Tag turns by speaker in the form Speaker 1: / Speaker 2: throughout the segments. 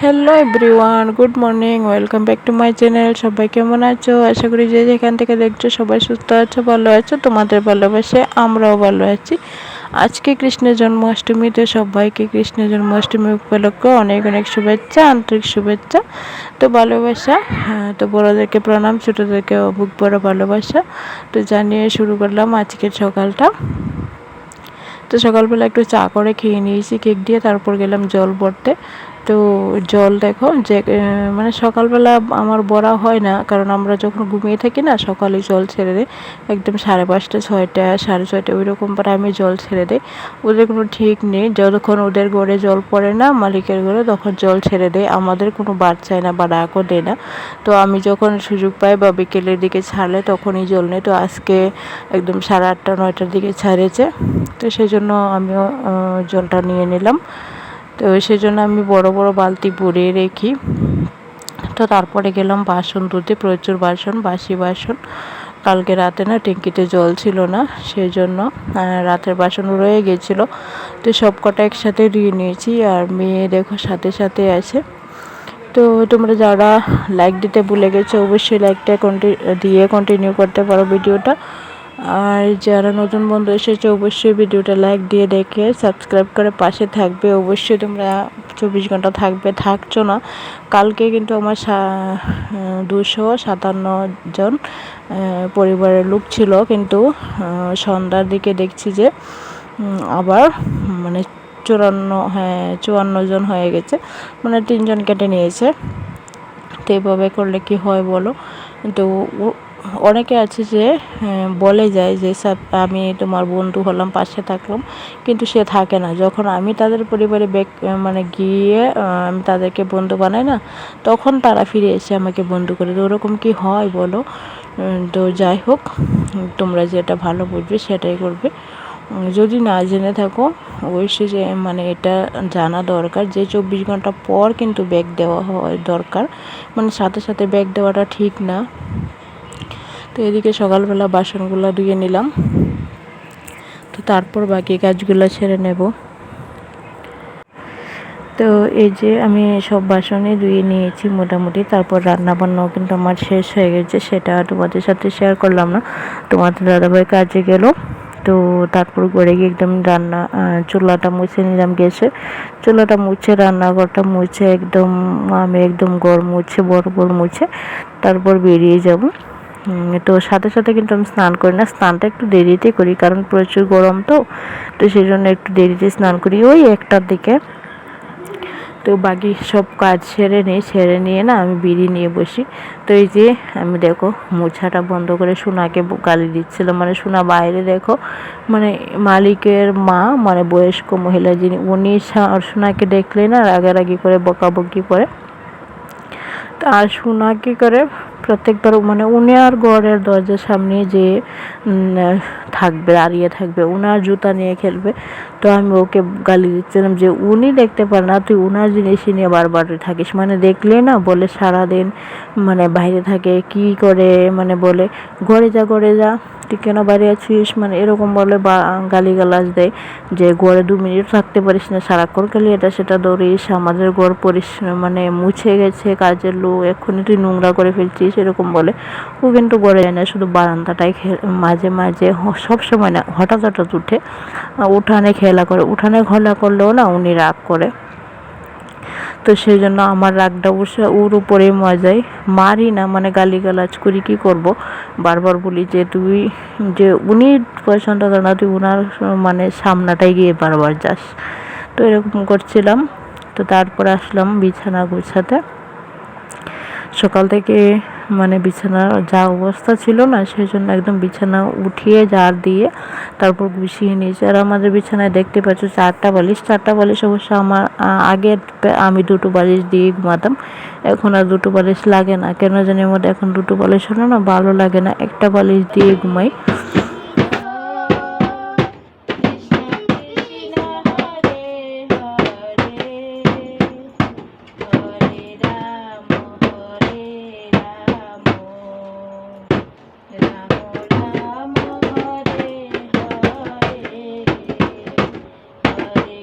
Speaker 1: Hello everyone good morning welcome back to my channel সবাই কেমন আছো? আশা করি যে যেখান থেকে দেখছ সবাই সুস্থ আছো ভালো আছো। তোমাদের ভালোবাসে আমরাও ভালো আছি। আজকে কৃষ্ণের জন্মাষ্টমীতে সবাইকে কৃষ্ণের জন্মাষ্টমী উপলক্ষে অনেক অনেক শুভেচ্ছা আন্তরিক শুভেচ্ছা। তো ভালোবাসা হ্যাঁ, তো বড়োদেরকে প্রণাম ছোটোদেরকে অভুক বড় ভালোবাসা। তো জানিয়ে শুরু করলাম আজকের সকালটা। তো সকালবেলা একটু চা করে খেয়ে নিয়েছি কেক দিয়ে। তারপর গেলাম জল ভরতে। তো জল দেখো যে মানে সকালবেলা আমার বড়া হয় না, কারণ আমরা যখন ঘুমিয়ে থাকি না, সকালে জল ছেড়ে দেয় একদম সাড়ে পাঁচটা, ছয়টা, সাড়ে ছয়টা ওই রকম আমি জল ছেড়ে দেয় ওদের কোনো ঠিক নেই, যতক্ষণ ওদের ঘরে জল পড়ে না, মালিকের ঘরে, তখন জল ছেড়ে দেয় আমাদের কোনো বার চায় না বা ডাকও দেয় না। তো আমি যখন সুযোগ পাই বা বিকেলের দিকে ছাড়লে, তখনই জল নেই। তো আজকে একদম সাড়ে আটটা, নয়টার দিকে ছাড়েছে। তো সেই জন্য আমিও জলটা নিয়ে নিলাম। তো সেই জন্য আমি বড় বড় বালতি ভরে রেখি। তো তারপরে গেলাম বাসন ধুতে, প্রচুর বাসন, বাসি বাসন। কালকে রাতে না ট্যাঙ্কিতে জল ছিল না সেই জন্য রাতের বাসন রয়ে গেছিল। তো সব কটা একসাথে ধুয়ে নিয়েছি আর মেয়ে দেখো সাথে সাথে আছে। তো তোমরা যারা লাইক দিতে ভুলে গেছো, অবশ্যই লাইকটা দিয়ে কন্টিনিউ করতে পারো ভিডিওটা। আর যারা নতুন বন্ধু এসেছে, অবশ্যই ভিডিওটা লাইক দিয়ে দেখে সাবস্ক্রাইব করে পাশে থাকবে। অবশ্যই তোমরা চব্বিশ ঘণ্টা থাকবে, থাকছো না। কালকে কিন্তু আমার দুশো সাতান্ন জন পরিবারের লোক ছিল। কিন্তু সন্ধ্যার দিকে দেখছি যে আবার মানে চুরান্ন হ্যাঁ চুয়ান্ন জন হয়ে গেছে। মানে তিনজন কেটে নিয়েছে। তো এইভাবে করলে কি হয় বলো? তো অনেকে আছে যে বলে যায় যে, স্যার, আমি তোমার বন্ধু হলাম, পাশে থাকলাম। কিন্তু সে থাকে না। যখন আমি তাদের পরিবারে বেক মানে গিয়ে আমি তাদেরকে বন্ধু বানাই না, তখন তারা ফিরে এসে আমাকে বন্ধু করে তো ওরকম কি হয় বলো? তো যাই হোক, তোমরা যেটা ভালো বুঝবে সেটাই করবে। যদি না জেনে থাকো, অবশ্যই যে মানে এটা জানা দরকার যে, চব্বিশ ঘণ্টা পর কিন্তু ব্যাগ দেওয়া হয় দরকার। মানে সাথে সাথে ব্যাগ দেওয়াটা ঠিক না। তো এদিকে সকালবেলা বাসনগুলো ধুয়ে নিলাম। তো তারপর বাকি কাজগুলো ছেড়ে নেব। তো এই যে আমি সব বাসনই ধুয়ে নিয়েছি মোটামুটি, তারপর রান্না বান্নাও কিন্তু আমার শেষ হয়ে গেছে, সেটা তোমাদের সাথে শেয়ার করলাম না। তোমাদের দাদাভাই কাজে গেল, তো তারপর করে গিয়ে একদম রান্না চুলাটা মুছে নিলাম গ্যাসে। চুলাটা মুছে, রান্নাঘরটা মুছে, একদম আমি, একদম গরম মুছে বড় বড় মুছে, তারপর বেরিয়ে যাব। তো সাথে সাথে কিন্তু আমি স্নান করি না। স্নানটা একটু দেরিতে করি, কারণ প্রচুর গরম তো তো সেই জন্য একটু দেরিতে স্নান করি ওই একটার দিকে। তো বাকি সব কাজ সেরে নিই, সেরে নিয়ে না আমি বিড়ি নিয়ে বসি। তো এই যে আমি দেখো মোছাটা বন্ধ করে সোনাকে গালি দিচ্ছিল। মানে সোনা বাইরে দেখো মানে মালিকের মা মানে বয়স্ক মহিলা যিনি, উনি সোনাকে দেখলে না রাগারাগি করে, বকাবকি করে। আর সোনা কী করে প্রত্যেকবার মানে উনি আর গড়ের দরজার সামনে যে থাকবে, দাঁড়িয়ে থাকবে, উনার জুতা নিয়ে খেলবে, তো আমি ওকে গালি দিচ্ছিলাম যে, উনি দেখতে পারে না, তুই উনার জিনিসই নিয়ে বারবার থাকিস। মানে দেখলে না, বলে সারাদিন মানে বাইরে থাকে, কি করে মানে বলে, ঘরে যা ঘরে যা। তুই কেন বাইরে আছিস? মানে এরকম বলে বা গালিগালাজ দেয় যে ঘরে দু মিনিট থাকতে পারিস না, সারাক্ষণ খালি এটা সেটা দৌড়িস আমাদের ঘর পরিস মানে মুছে গেছে কাজের লোক, এক্ষুনি তুই নোংরা করে ফেলছিস, এরকম বলে। ও কিন্তু ঘরে যায় না, শুধু বারান্দাটাই মাঝে মাঝে সব সময় না, হঠাৎ হঠাৎ উঠে উঠানে খেলা করে, উঠানে খেলা করলেও না উনি রাগ করে। তো সেই জন্য আমার রাগটা অবশ্যই ওর উপরে মজাই মারি না মানে গালিগালাজ করি কী করব? বারবার বলি যে, তুই যে উনি পয়সাটা করে না তুই উনার মানে সামনাটাই গিয়ে বারবার যাস। তো এরকম করছিলাম। তো তারপর আসলাম বিছানা গুছাতে। সকাল থেকে মানে বিছানার যা অবস্থা ছিল না, সেই জন্য একদম বিছানা উঠিয়ে জার দিয়ে তারপর গুছিয়ে নিয়েছি। আর আমাদের বিছানায় দেখতে পাচ্ছ চারটা বালিশ চারটা বালিশ অবশ্য আমার আগে আমি দুটো বালিশ দিয়ে ঘুমাতাম। এখন আর দুটো বালিশ লাগে না। কেন জানি মধ্যে এখন দুটো বালিশ হলো না, ভালো লাগে না। একটা বালিশ দিয়ে ঘুমাই।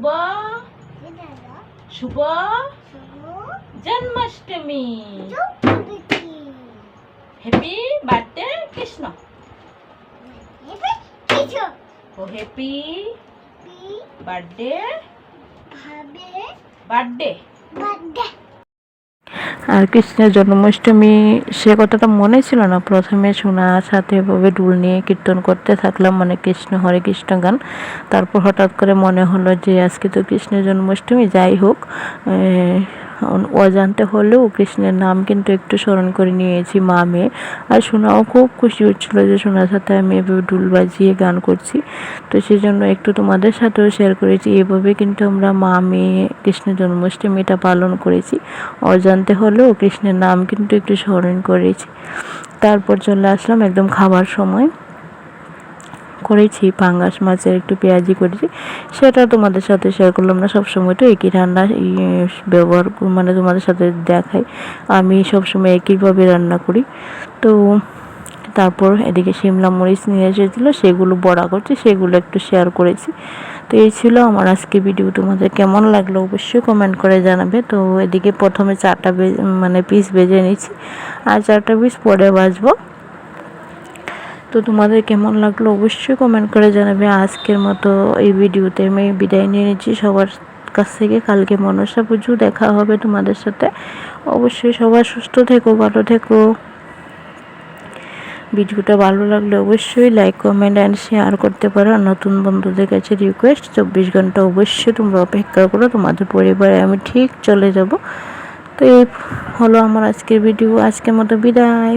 Speaker 1: শুভ শুভ জন্মাষ্টমী। হ্যাপি বার্থডে কৃষ্ণ ও হ্যাপি বার্থডে বার্থডে আর কৃষ্ণের জন্মাষ্টমী, সে কথাটা মনে ছিল না। প্রথমে শোনা সাথে এভাবে ডুল নিয়ে কীর্তন করতে থাকলাম মানে কৃষ্ণ, হরে কৃষ্ণ গান। তারপর হঠাৎ করে মনে হলো যে, আজকে তো কৃষ্ণের জন্মাষ্টমী, যাই হোক অজান্তে হলেও কৃষ্ণের নাম কিন্তু একটু স্মরণ করে নিয়েছি, মা মেয়ে। আর শোনাও খুব খুশি হচ্ছিল যে শোনার সাথে আমি এভাবে ডুল বাজিয়ে গান করছি। তো সেই জন্য একটু তোমাদের সাথেও শেয়ার করেছি, এভাবে কিন্তু আমরা মা মেয়ে কৃষ্ণের জন্মাষ্টমীটা পালন করেছি। অজান্তে হলেও কৃষ্ণের নাম কিন্তু একটু স্মরণ করেছি। তারপর চলে আসলাম একদম খাবার সময়। করেছি, পাঙ্গাস মাছের একটু পেঁয়াজি করেছি, সেটা তোমাদের সাথে শেয়ার করলাম না, সবসময় তো একই রান্না ব্যবহার মানে তোমাদের সাথে দেখাই। আমি সবসময় একইভাবে রান্না করি। তো তারপর এদিকে শিমলা মরিচ নিয়ে এসেছিল, সেগুলো বড়া করছি, সেগুলো একটু শেয়ার করেছি। তো এই ছিল আমার আজকে ভিডিও তোমাদের কেমন লাগল অবশ্যই কমেন্ট করে জানাবে। তো এদিকে প্রথমে চারটা মানে পিস বেজে নিচ্ছি আর চারটা পিস পরে বাজবো তো তোমাদের কেমন লাগল অবশ্যই কমেন্ট করে জানাবে। আজকের মতো এই ভিডিওতে আমি বিদায় নিয়ে নিচ্ছি। সবার কাছ থেকে কালকে মনসা পুজো দেখা হবে তোমাদের সাথে। অবশ্যই সবাই সুস্থ থেকো, ভালো থেকো। ভিডিওটা ভালো লাগলে অবশ্যই লাইক কমেন্ট অ্যান্ড শেয়ার করতে পারো। নতুন বন্ধুদের কাছে রিকোয়েস্ট চব্বিশ ঘণ্টা অবশ্যই তোমরা অপেক্ষা করো। তোমাদের পরিবারে আমি ঠিক চলে যাব। তো এই হলো আমার আজকের ভিডিও আজকের মতো বিদায়।